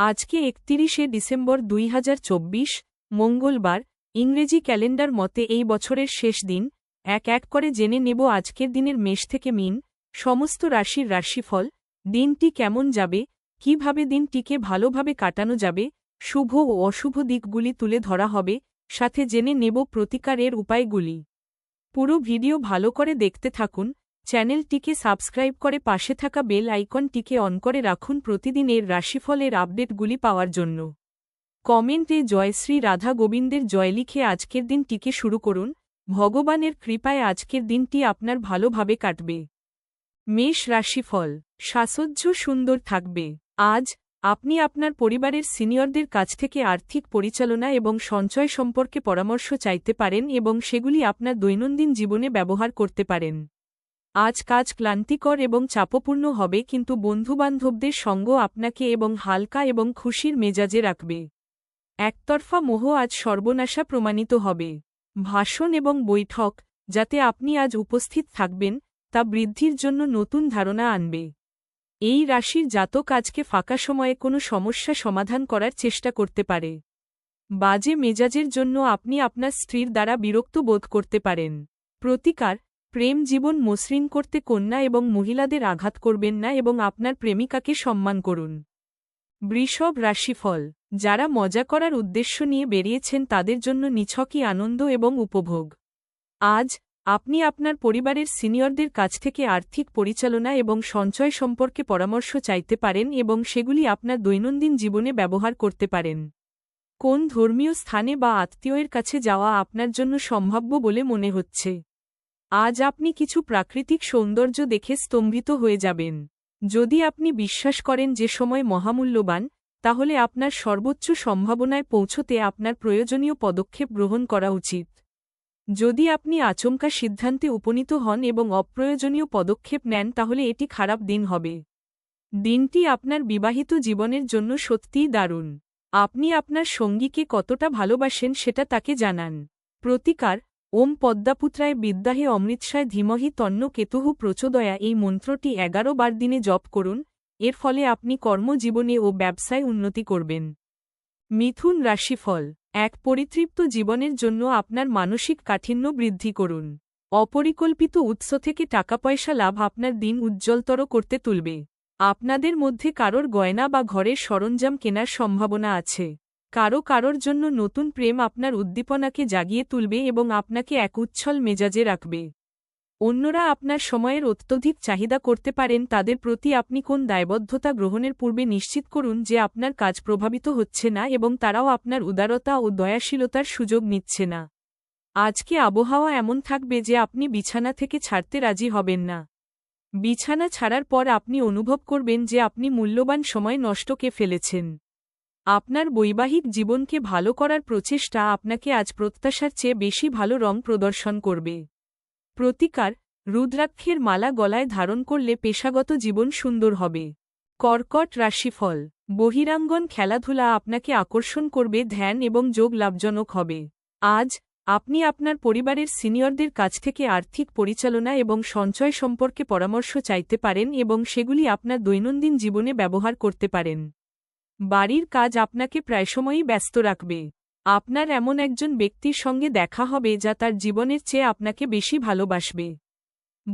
আজকে একতিরিশে ডিসেম্বর দুই হাজার চব্বিশ, মঙ্গলবার, ইংরেজি ক্যালেন্ডার মতে এই বছরের শেষ দিন, এক এক করে জেনে নেব আজকের দিনের মেষ থেকে মিন, সমস্ত রাশির রাশিফল, দিনটি কেমন যাবে, কীভাবে দিনটিকে ভালোভাবে কাটানো যাবে, শুভ ও অশুভ দিকগুলি তুলে ধরা হবে, সাথে জেনে নেব প্রতিকারের উপায়গুলি। পুরো ভিডিও ভালো করে দেখতে থাকুন চ্যানেলটিকে সাবস্ক্রাইব করে পাশে থাকা বেল আইকনটিকে অন করে রাখুন প্রতিদিনের রাশিফলের আপডেটগুলি পাওয়ার জন্য। কমেন্টে জয়শ্রী রাধা গোবিন্দের জয় লিখে আজকের দিনটিকে শুরু করুন। ভগবানের কৃপায় আজকের দিনটি আপনার ভালোভাবে কাটবে। মেষ রাশিফল, সাসহ্য সুন্দর থাকবে। আজ, আপনি আপনার পরিবারের সিনিয়রদের কাছ থেকে আর্থিক পরিচালনা এবং সঞ্চয় সম্পর্কে পরামর্শ চাইতে পারেন এবং সেগুলি আপনার দৈনন্দিন জীবনে ব্যবহার করতে পারেন। আজ কাজ ক্লান্তিকর এবং চাপপূর্ণ হবে, কিন্তু বন্ধুবান্ধবদের সঙ্গ আপনাকে এবং হালকা এবং খুশির মেজাজে রাখবে। একতরফা মোহ আজ সর্বনাশা প্রমাণিত হবে। ভাষণ এবং বৈঠক, যাতে আপনি আজ উপস্থিত থাকবেন, তা বৃদ্ধির জন্য নতুন ধারণা আনবে। এই রাশির জাতক আজকে ফাঁকা সময়ে কোনো সমস্যা সমাধান করার চেষ্টা করতে পারে। বাজে মেজাজের জন্য আপনি আপনার স্ত্রীর দ্বারা বিরক্ত বোধ করতে পারেন। প্রতিকার প্রেম জীবন মসৃণ করতে কন্যা এবং মহিলাদের আঘাত করবেন না এবং আপনার প্রেমিকাকে সম্মান করুন। বৃষভ রাশিফল, যারা মজা করার উদ্দেশ্য নিয়ে বেরিয়েছেন তাদের জন্য নিছকই আনন্দ এবং উপভোগ। আজ, আপনি আপনার পরিবারের সিনিয়রদের কাছ থেকে আর্থিক পরিচালনা এবং সঞ্চয় সম্পর্কে পরামর্শ চাইতে পারেন এবং সেগুলি আপনার দৈনন্দিন জীবনে ব্যবহার করতে পারেন। কোন ধর্মীয় স্থানে বা আত্মীয়ের কাছে যাওয়া আপনার জন্য সম্ভাব্য বলে মনে হচ্ছে? আজ আপনি কিছু প্রাকৃতিক সৌন্দর্য দেখে স্তম্ভিত হয়ে যাবেন। যদি আপনি বিশ্বাস করেন যে সময় মহামূল্যবান, তাহলে আপনার সর্বোচ্চ সম্ভাবনায় পৌঁছতে আপনার প্রয়োজনীয় পদক্ষেপ গ্রহণ করা উচিত। যদি আপনি আচমকা সিদ্ধান্তে উপনীত হন এবং অপ্রয়োজনীয় পদক্ষেপ নেন, তাহলে এটি খারাপ দিন হবে। দিনটি আপনার বিবাহিত জীবনের জন্য সত্যিই দারুণ। আপনি আপনার সঙ্গীকে কতটা ভালোবাসেন সেটা তাকে জানান। প্রতিকার ওম পদ্মাপুত্রায় বিদ্যাহে অমৃতসায় ধীমহি তন্ন কেতুহু প্রচোদয়া এই মন্ত্রটি এগারো বার দিনে জপ করুন, এর ফলে আপনি কর্মজীবনে ও ব্যবসায় উন্নতি করবেন। মিথুন রাশিফল, এক পরিতৃপ্ত জীবনের জন্য আপনার মানসিক কাঠিন্য বৃদ্ধি করুন। অপরিকল্পিত উৎস থেকে টাকা পয়সা লাভ আপনার দিন উজ্জ্বলতর করতে তুলবে। আপনাদের মধ্যে কারোর গয়না বা ঘরের সরঞ্জাম কেনার সম্ভাবনা আছে। কারও কারোর জন্য নতুন প্রেম আপনার উদ্দীপনাকে জাগিয়ে তুলবে এবং আপনাকে এক উচ্ছল মেজাজে রাখবে। অন্যরা আপনার সময়ের অত্যধিক চাহিদা করতে পারেন, তাদের প্রতি আপনি কোন দায়বদ্ধতা গ্রহণের পূর্বে নিশ্চিত করুন যে আপনার কাজ প্রভাবিত হচ্ছে না এবং তারাও আপনার উদারতা ও দয়াশীলতার সুযোগ নিচ্ছে না। আজকে আবহাওয়া এমন থাকবে যে আপনি বিছানা থেকে ছাড়তে রাজি হবেন না। বিছানা ছাড়ার পর আপনি অনুভব করবেন যে আপনি মূল্যবান সময় নষ্টকে ফেলেছেন। আপনার বৈবাহিক জীবনকে ভালো করার প্রচেষ্টা আপনাকে আজ প্রত্যাশার চেয়ে বেশি ভালো রং প্রদর্শন করবে। প্রতিকার, রুদ্রাক্ষের মালা গলায় ধারণ করলে পেশাগত জীবন সুন্দর হবে। কর্কট রাশিফল, বহিরাঙ্গন খেলাধুলা আপনাকে আকর্ষণ করবে, ধ্যান এবং যোগ লাভজনক হবে। আজ, আপনি আপনার পরিবারের সিনিয়রদের কাছ থেকে আর্থিক পরিচালনা এবং সঞ্চয় সম্পর্কে পরামর্শ চাইতে পারেন এবং সেগুলি আপনার দৈনন্দিন জীবনে ব্যবহার করতে পারেন। বাড়ির কাজ আপনাকে প্রায় সময়ই ব্যস্ত রাখবে। আপনার এমন একজন ব্যক্তির সঙ্গে দেখা হবে যা তার জীবনের চেয়ে আপনাকে বেশি ভালোবাসবে।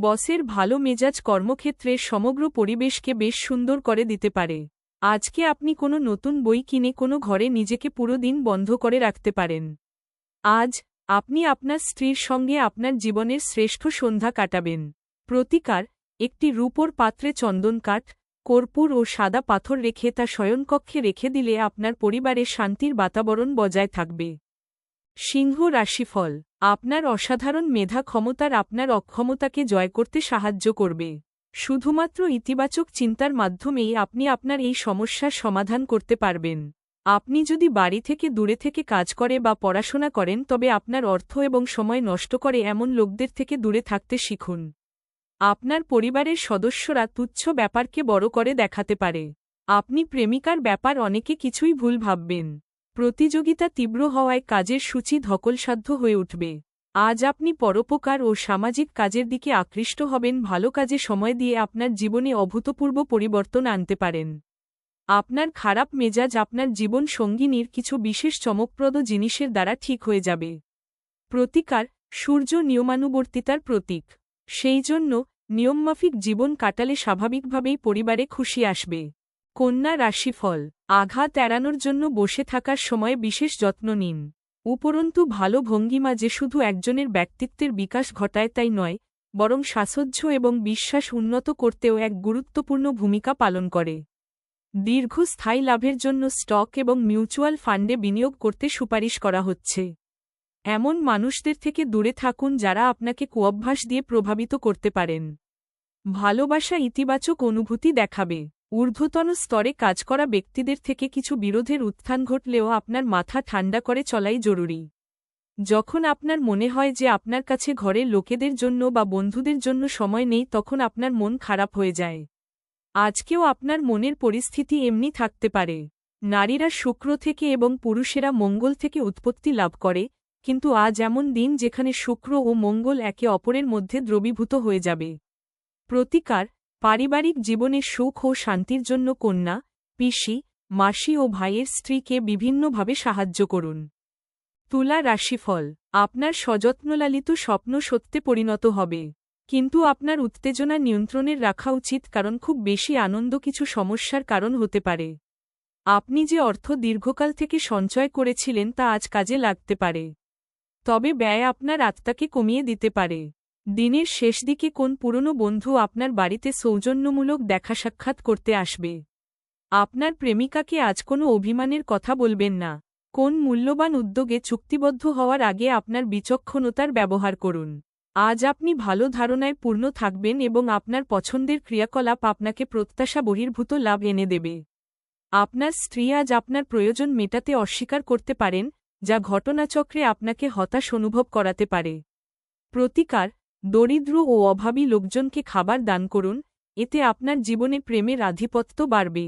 বসের ভালো মেজাজ কর্মক্ষেত্রের সমগ্র পরিবেশকে বেশ সুন্দর করে দিতে পারে। আজকে আপনি কোনো নতুন বই কিনে কোনো ঘরে নিজেকে পুরো দিন বন্ধ করে রাখতে পারেন। আজ, আপনি আপনার স্ত্রীর সঙ্গে আপনার জীবনের শ্রেষ্ঠ সন্ধ্যা কাটাবেন। প্রতিকার, একটি রূপোর পাত্রে চন্দন কাঠ কর্পূর ও সাদা পাথর রেখে তা শয়নকক্ষে রেখে দিলে আপনার পরিবারে শান্তির বাতাবরণ বজায় থাকবে। সিংহ রাশিফল, আপনার অসাধারণ মেধা ক্ষমতার আপনার অক্ষমতাকে জয় করতে সাহায্য করবে। শুধুমাত্র ইতিবাচক চিন্তার মাধ্যমেই আপনি আপনার এই সমস্যার সমাধান করতে পারবেন। আপনি যদি বাড়ি থেকে দূরে থেকে কাজ করে বা পড়াশোনা করেন, তবে আপনার অর্থ এবং সময় নষ্ট করে এমন লোকদের থেকে দূরে থাকতে শিখুন। আপনার পরিবারের সদস্যরা তুচ্ছ ব্যাপারকে বড় করে দেখাতে পারে। আপনি প্রেমিকার ব্যাপার অনেকে কিছুই ভুল ভাববেন। প্রতিযোগিতা তীব্র হওয়ায় কাজের সূচি ধকলসাধ্য হয়ে উঠবে। আজ আপনি পরোপকার ও সামাজিক কাজের দিকে আকৃষ্ট হবেন, ভালো কাজে সময় দিয়ে আপনার জীবনে অভূতপূর্ব পরিবর্তন আনতে পারেন। আপনার খারাপ মেজাজ আপনার জীবন সঙ্গিনীর কিছু বিশেষ চমকপ্রদ জিনিসের দ্বারা ঠিক হয়ে যাবে। প্রতিকার, সূর্য নিয়মানুবর্তিতার প্রতীক। সেই জন্য নিয়মমাফিক জীবন কাটালে স্বাভাবিকভাবেই পরিবারে খুশি আসবে। কন্যা রাশিফল, আঘাত এড়ানোর জন্য বসে থাকার সময় বিশেষ যত্ন নিন। উপরন্তু ভালো ভঙ্গিমা যে শুধু একজনের ব্যক্তিত্বের বিকাশ ঘটায় তাই নয়, বরং সাসহ্য এবং বিশ্বাস উন্নত করতেও এক গুরুত্বপূর্ণ ভূমিকা পালন করে। দীর্ঘস্থায়ী লাভের জন্য স্টক এবং মিউচুয়াল ফান্ডে বিনিয়োগ করতে সুপারিশ করা হচ্ছে। এমন মানুষদের থেকে দূরে থাকুন যারা আপনাকে কুঅভ্যাস দিয়ে প্রভাবিত করতে পারেন। ভালোবাসা ইতিবাচক অনুভূতি দেখাবে। ঊর্ধ্বতন স্তরে কাজ করা ব্যক্তিদের থেকে কিছু বিরোধের উত্থান ঘটলেও আপনার মাথা ঠান্ডা করে চলাই জরুরি। যখন আপনার মনে হয় যে আপনার কাছে ঘরের লোকেদের জন্য বা বন্ধুদের জন্য সময় নেই, তখন আপনার মন খারাপ হয়ে যায়। আজকেও আপনার মনের পরিস্থিতি এমনি থাকতে পারে। নারীরা শুক্র থেকে এবং পুরুষেরা মঙ্গল থেকে উৎপত্তি লাভ করে কিন্তু আজ এমন দিন যেখানে শুক্র ও মঙ্গল একে অপরের মধ্যে দ্রবীভূত হয়ে যাবে। প্রতিকার, পারিবারিক জীবনে সুখ ও শান্তির জন্য কন্যা, পিসি, মাসি ও ভাইয়ের স্ত্রীকে বিভিন্নভাবে সাহায্য করুন। তুলা রাশিফল, আপনার সযত্নলালিত স্বপ্ন সত্যে পরিণত হবে। কিন্তু আপনার উত্তেজনা নিয়ন্ত্রণের রাখা উচিত কারণ খুব বেশি আনন্দ কিছু সমস্যার কারণ হতে পারে। আপনি যে অর্থ দীর্ঘকাল থেকে সঞ্চয় করেছিলেন তা আজ কাজে লাগতে পারে। তবে ব্যয় আপনার আত্মাকে কমিয়ে দিতে পারে। দিনের শেষ দিকে কোন পুরনো বন্ধু আপনার বাড়িতে সৌজন্যমূলক দেখা সাক্ষাৎ করতে আসবে? আপনার প্রেমিকাকে আজ কোনো অভিমানের কথা বলবেন না। কোন মূল্যবান উদ্যোগে চুক্তিবদ্ধ হওয়ার আগে আপনার বিচক্ষণতার ব্যবহার করুন। আজ আপনি ভালো ধারণায় পূর্ণ থাকবেন এবং আপনার পছন্দের ক্রিয়াকলাপ আপনাকে প্রত্যাশা বহির্ভূত লাভ এনে দেবে। আপনার স্ত্রী আজ আপনার প্রয়োজন মেটাতে অস্বীকার করতে পারেন যা ঘটনাচক্রে আপনাকে হতাশ অনুভব করাতে পারে। প্রতিকার, দরিদ্র ও অভাবী লোকজনকে খাবার দান করুন, এতে আপনার জীবনে প্রেমের আধিপত্য বাড়বে।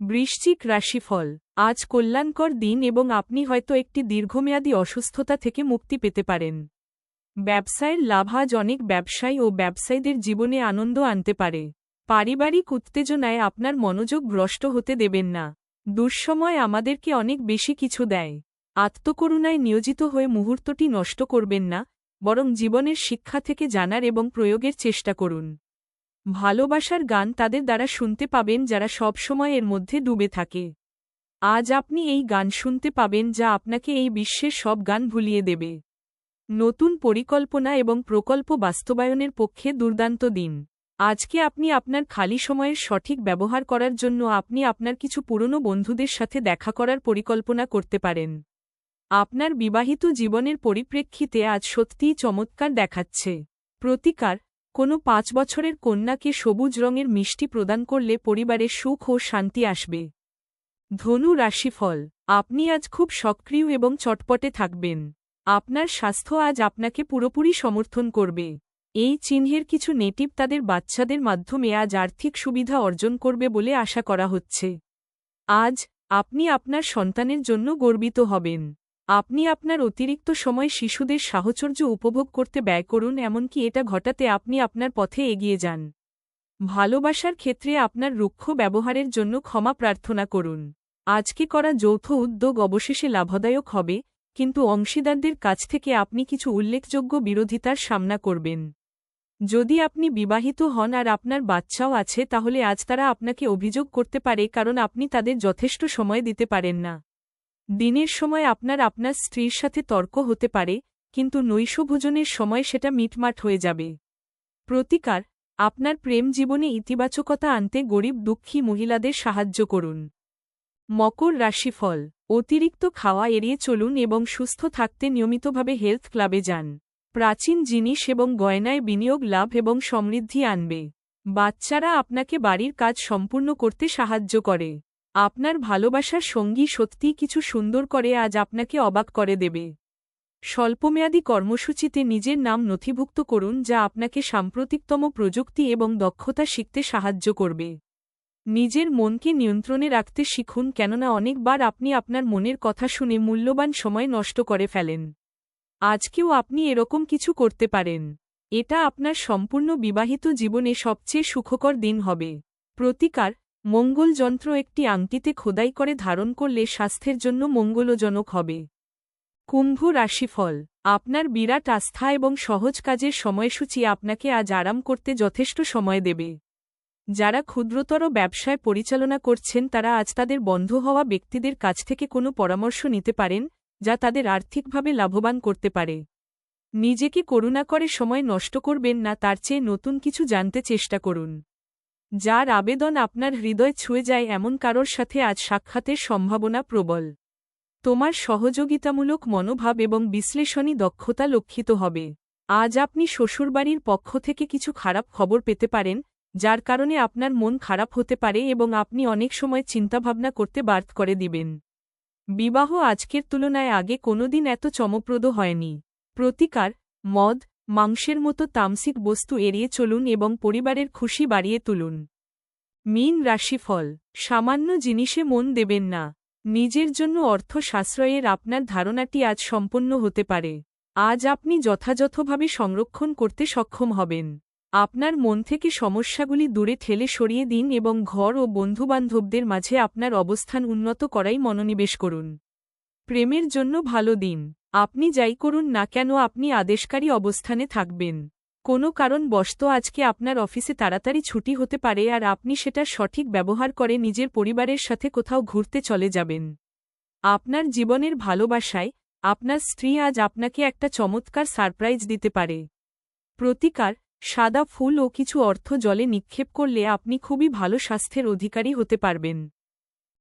বৃশ্চিক রাশিফল, আজ কল্যাণকর দিন এবং আপনি হয়তো একটি দীর্ঘমেয়াদী অসুস্থতা থেকে মুক্তি পেতে পারেন। ব্যবসায়ের লাভ আজ অনেক ব্যবসায়ী ও ব্যবসায়ীদের জীবনে আনন্দ আনতে পারে। পারিবারিক উত্তেজনায় আপনার মনোযোগ ভ্রষ্ট হতে দেবেন না। দুঃসময় আমাদেরকে অনেক বেশি কিছু দেয়। আত্মকরুণায় নিয়োজিত হয়ে মুহূর্তটি নষ্ট করবেন না, বরং জীবনের শিক্ষা থেকে জানার এবং প্রয়োগের চেষ্টা করুন। ভালোবাসার গান তাদের দ্বারা শুনতে পাবেন যারা সবসময় এর মধ্যে ডুবে থাকে। আজ আপনি এই গান শুনতে পাবেন যা আপনাকে এই বিশ্বের সব গান ভুলিয়ে দেবে। নতুন পরিকল্পনা এবং প্রকল্প বাস্তবায়নের পক্ষে দুর্দান্ত দিন। আজকে আপনি আপনার খালি সময়ের সঠিক ব্যবহার করার জন্য আপনি আপনার কিছু পুরনো বন্ধুদের সাথে দেখা করার পরিকল্পনা করতে পারেন। আপনার বিবাহিত জীবনের পরিপ্রেক্ষিতে আজ সত্যিই চমৎকার দেখাচ্ছে। প্রতিকার, কোনো পাঁচ বছরের কন্যাকে সবুজ রঙের মিষ্টি প্রদান করলে পরিবারে সুখ ও শান্তি আসবে। ধনু রাশিফল, আপনি আজ খুব সক্রিয় এবং চটপটে থাকবেন। আপনার স্বাস্থ্য আজ আপনাকে পুরোপুরি সমর্থন করবে। এই চিহ্নের কিছু নেটিভ তাদের বাচ্চাদের মাধ্যমে আজ আর্থিক সুবিধা অর্জন করবে বলে আশা করা হচ্ছে। আজ, আপনি আপনার সন্তানের জন্য গর্বিত হবেন। আপনি আপনার অতিরিক্ত সময় শিশুদের সাহচর্য উপভোগ করতে ব্যয় করুন, এমনকি এটা ঘটাতে আপনি আপনার পথে এগিয়ে যান। ভালোবাসার ক্ষেত্রে আপনার রুক্ষ ব্যবহারের জন্য ক্ষমা প্রার্থনা করুন। আজকে করা যৌথ উদ্যোগ অবশেষে লাভদায়ক হবে, কিন্তু অংশীদারদের কাছ থেকে আপনি কিছু উল্লেখযোগ্য বিরোধিতার সামনা করবেন। যদি আপনি বিবাহিত হন আর আপনার বাচ্চাও আছে, তাহলে আজ তারা আপনাকে অভিযোগ করতে পারে, কারণ আপনি তাদের যথেষ্ট সময় দিতে পারেন না। দিনের সময় আপনার আপনার স্ত্রীর সাথে তর্ক হতে পারে, কিন্তু নৈশভোজনের সময় সেটা মিটমাট হয়ে যাবে। প্রতিকার, আপনার প্রেম জীবনে ইতিবাচকতা আনতে গরিব দুঃখী মহিলাদের সাহায্য করুন। মকর রাশিফল, অতিরিক্ত খাওয়া এড়িয়ে চলুন এবং সুস্থ থাকতে নিয়মিতভাবে হেলথ ক্লাবে যান। প্রাচীন জিনিস এবং গয়নায় বিনিয়োগ লাভ এবং সমৃদ্ধি আনবে। বাচ্চারা আপনাকে বাড়ির কাজ সম্পূর্ণ করতে সাহায্য করে। আপনার ভালোবাসার সঙ্গী সত্যিই কিছু সুন্দর করে আজ আপনাকে অবাক করে দেবে। স্বল্পমেয়াদী কর্মসূচিতে নিজের নাম নথিভুক্ত করুন যা আপনাকে সাম্প্রতিকতম প্রযুক্তি এবং দক্ষতা শিখতে সাহায্য করবে। নিজের মনকে নিয়ন্ত্রণে রাখতে শিখুন কেননা অনেকবার আপনি আপনার মনের কথা শুনে মূল্যবান সময় নষ্ট করে ফেলেন। আজকেও আপনি এরকম কিছু করতে পারেন। এটা আপনার সম্পূর্ণ বিবাহিত জীবনে সবচেয়ে সুখকর দিন হবে। প্রতিকার মঙ্গল যন্ত্র একটি আংটিতে খোদাই করে ধারণ করলে স্বাস্থ্যের জন্য মঙ্গলজনক হবে। কুম্ভ রাশিফল, আপনার বিরাট আস্থা এবং সহজ কাজের সময়সূচি আপনাকে আজ আরাম করতে যথেষ্ট সময় দেবে। যারা ক্ষুদ্রতর ব্যবসায় পরিচালনা করছেন তারা আজ তাদের বন্ধ হওয়া ব্যক্তিদের কাছ থেকে কোনো পরামর্শ নিতে পারেন, যা তাদের আর্থিকভাবে লাভবান করতে পারে। নিজেকে করুণা করে সময় নষ্ট করবেন না, তার চেয়ে নতুন কিছু জানতে চেষ্টা করুন। যার আবেদন আপনার হৃদয় ছুঁয়ে যায় এমন কারোর সাথে আজ সাক্ষাতের সম্ভাবনা প্রবল। তোমার সহযোগিতামূলক মনোভাব এবং বিশ্লেষণী দক্ষতা লক্ষিত হবে। আজ আপনি শ্বশুরবাড়ির পক্ষ থেকে কিছু খারাপ খবর পেতে পারেন, যার কারণে আপনার মন খারাপ হতে পারে এবং আপনি অনেক সময় চিন্তাভাবনা করতে বার্থ করে দিবেন। বিবাহ আজকের তুলনায় আগে কোনোদিন এত চমপ্রদ হয়নি। প্রতিকার, মদ মাংসের মতো তামসিক বস্তু এড়িয়ে চলুন এবং পরিবারের খুশি বাড়িয়ে তুলুন। মীন রাশিফল। সামান্য জিনিসে মন দেবেন না। নিজের জন্য অর্থ সাশ্রয়ের আপনার ধারণাটি আজ সম্পন্ন হতে পারে। আজ আপনি যথাযথভাবে সংরক্ষণ করতে সক্ষম হবেন। আপনার মন থেকে সমস্যাগুলি দূরে ঠেলে সরিয়ে দিন এবং ঘর ও বন্ধুবান্ধবদের মাঝে আপনার অবস্থান উন্নত করাই মনোনিবেশ করুন। প্রেমের জন্য ভালো দিন। আপনি যাই করুন না কেন, আপনি আদেশকারী অবস্থানে থাকবেন। কোনো কারণ বশত আজকে আপনার অফিসে তাড়াতাড়ি ছুটি হতে পারে আর আপনি সেটা সঠিক ব্যবহার করে নিজের পরিবারের সাথে কোথাও ঘুরতে চলে যাবেন। আপনার জীবনের ভালোবাসায় আপনার স্ত্রী আজ আপনাকে একটা চমৎকার সারপ্রাইজ দিতে পারে। প্রতিকার, সাদা ফুল ও কিছু অর্থ জলে নিক্ষেপ করলে আপনি খুবই ভালো স্বাস্থ্যের অধিকারী হতে পারবেন।